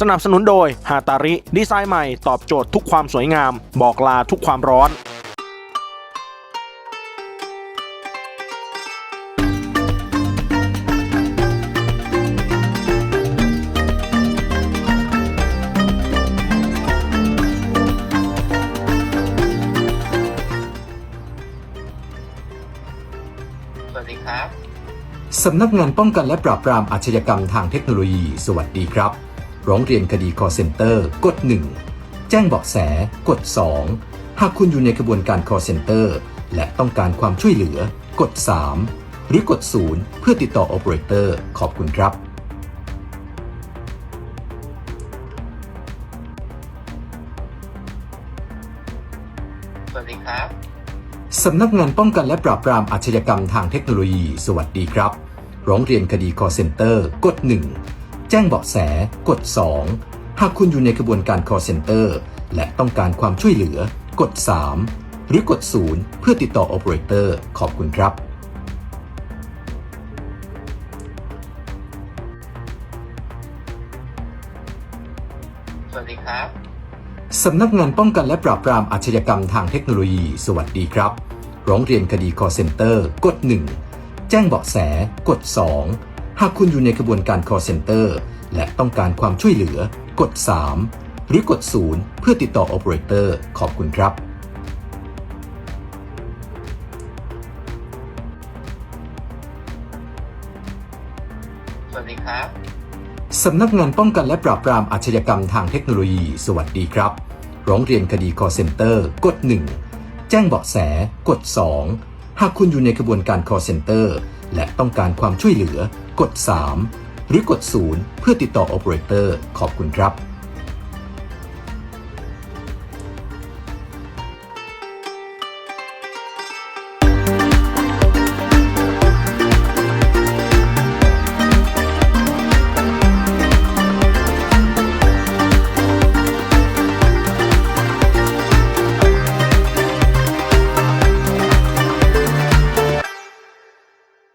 สนับสนุนโดยฮาตาริ ดีไซน์ใหม่ตอบโจทย์ทุกความสวยงาม บอกลาทุกความร้อนสวัสดีครับ สำนักงานป้องกันและปราบปรามอาชญากรรมทางเทคโนโลยี สวัสดีครับ ร้องเรียนคดี call center กด 1 แจ้งเบาะแสกด 2 หากคุณอยู่ในกระบวนการ call center และต้องการความช่วยเหลือกด 3 หรือกด 0 เพื่อติดต่อ operator ขอบคุณครับสวัสดีครับสำนักงานป้องกันและปราบปรามอาชญากรรมทางเทคโนโลยี สวัสดีครับ ร้องเรียนคดี call center กด 1 แจ้งเบาะแส กด 2 หากคุณอยู่ในกระบวนการ call center และต้องการความช่วยเหลือ กด 3 หรือกด 0 เพื่อติดต่อ operator ขอบคุณครับสวัสดีครับสำนักงานป้องกันและปราบปรามอาชญากรรมทางเทคโนโลยี สวัสดีครับ ร้องเรียนคดี call center กด 1 แจ้งเบาะแส กด 2 หากคุณอยู่ในกระบวนการ call center และต้องการความช่วยเหลือ กด 3 หรือกด 0 เพื่อติดต่อ operator ขอบคุณครับสวัสดีครับสำนักงานป้องกันและปราบปรามอาชญากรรมทางเทคโนโลยี สวัสดีครับ ร้องเรียนคดี call center กด 1 แจ้งเบาะแส กด 2 หากคุณอยู่ในกระบวนการ call center และต้องการความช่วยเหลือกด 3 หรือกด 0 เพื่อติดต่อ operator ขอบคุณครับ